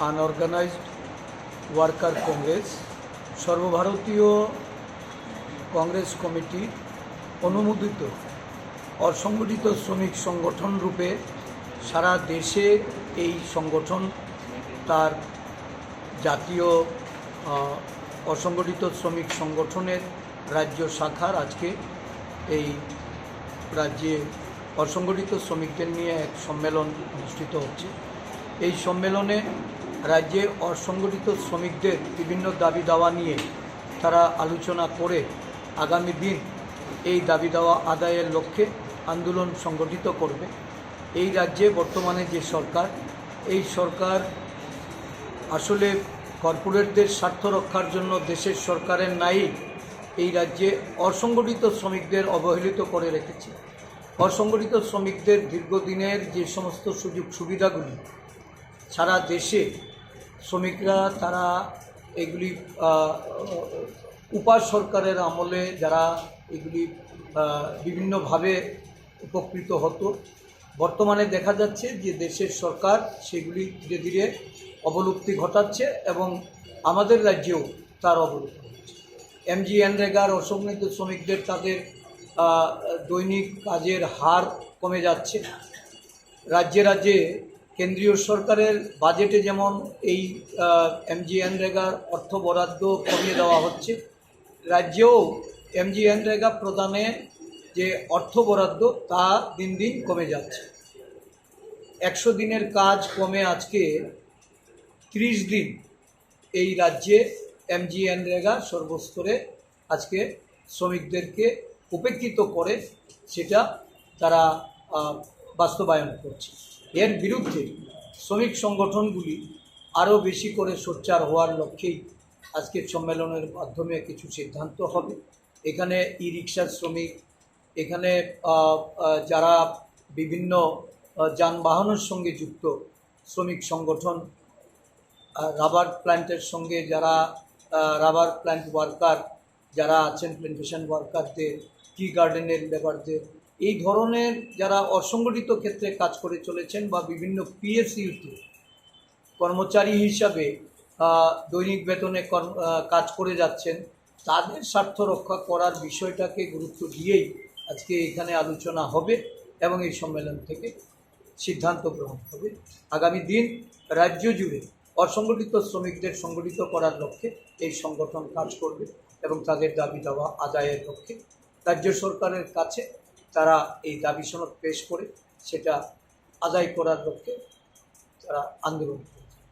Unorganised worker Congress সর্বভারতীয় Congress committee অনুমোদিত অসংগঠিত শ্রমিক সংগঠন রূপে সারা দেশে এই সংগঠন তার জাতীয় অসংগঠিত শ্রমিক সংগঠনের রাজ্য শাখার আজকে এই রাজ্যে অসংগঠিত শ্রমিকদের নিয়ে এক সম্মেলন অনুষ্ঠিত হচ্ছে এই সম্মেলনে রাজ্যে অসংগঠিত শ্রমিকদের বিভিন্ন দাবি দাওয়া নিয়ে তারা আলোচনা করে আগামী দিন এই দাবি দাওয়া আদায়ের লক্ষ্যে আন্দোলন সংগঠিত করবে। এই রাজ্যে বর্তমানে যে সরকার, এই সরকার আসলে কর্পোরেটদের স্বার্থ রক্ষার জন্য দেশের সরকারের নাই, এই রাজ্যে অসংগঠিত শ্রমিকদের অবহেলিত করে রেখেছে। অসংগঠিত শ্রমিকদের দীর্ঘদিনের যে সমস্ত সুযোগ সুবিধাগুলি সারা দেশে শ্রমিকরা তারা এগুলি আহ, উপা সরকারের আমলে যারা এগুলি বিভিন্নভাবে উপকৃত হতো। বর্তমানে দেখা যাচ্ছে যে দেশের সরকার সেগুলি ধীরে ধীরে অবলুপ্তি ঘটাচ্ছে এবং আমাদের রাজ্যেও তার অবলুপ্তি হচ্ছে এমজিএনরেগার অসংগঠিত শ্রমিকদের তাদের দৈনিক কাজের হার কমে যাচ্ছে। রাজ্যে রাজ্যে কেন্দ্রীয় সরকারের বাজেটে যেমন এই এমজিএনরেগার অর্থ বরাদ্দ কমিয়ে দেওয়া হচ্ছে, রাজ্যেও এমজিএনরেগা প্রদানে যে অর্থ বরাদ্দ তা দিন দিন কমে যাচ্ছে। একশো দিনের কাজ কমে আজকে ত্রিশ দিন এই রাজ্যে এমজিএনরেগা সর্বস্তরে আজকে শ্রমিকদেরকে উপেক্ষিত করে সেটা তারা বাস্তবায়ন করছে। এর বিরুদ্ধে শ্রমিক সংগঠনগুলি আরও বেশি করে সোচ্চার হওয়ার লক্ষ্যেই আজকের সম্মেলনের মাধ্যমে কিছু সিদ্ধান্ত হবে। এখানে ই রিক্সার শ্রমিক, এখানে যারা বিভিন্ন যানবাহনের সঙ্গে যুক্ত শ্রমিক সংগঠন রাবার প্ল্যান্টের সঙ্গে যারা রাবার প্ল্যান্ট ওয়ার্কার যারা আছেন প্ল্যান্টেশন ওয়ার্কারদের টি গার্ডেনের লেবারদের এই ধরনের যারা অসংগঠিত ক্ষেত্রে কাজ করে চলেছেন বা বিভিন্ন পিএসইউতে কর্মচারী হিসাবে দৈনিক বেতনে কাজ করে যাচ্ছেন, তাদের স্বার্থ রক্ষা করার বিষয়টাকে গুরুত্ব দিয়েই আজকে এখানে আলোচনা হবে এবং এই সম্মেলন থেকে সিদ্ধান্ত গ্রহণ হবে। আগামী দিন রাজ্য জুড়ে অসংগঠিত শ্রমিকদের সংগঠিত করার লক্ষ্যে এই সংগঠন কাজ করবে এবং তাদের দাবি দাওয়া আদায়ের লক্ষ্যে রাজ্য সরকারের কাছে তারা এই দাবি সনদ পেশ করে সেটা আদায় করার লক্ষ্যে তারা আন্দোলন।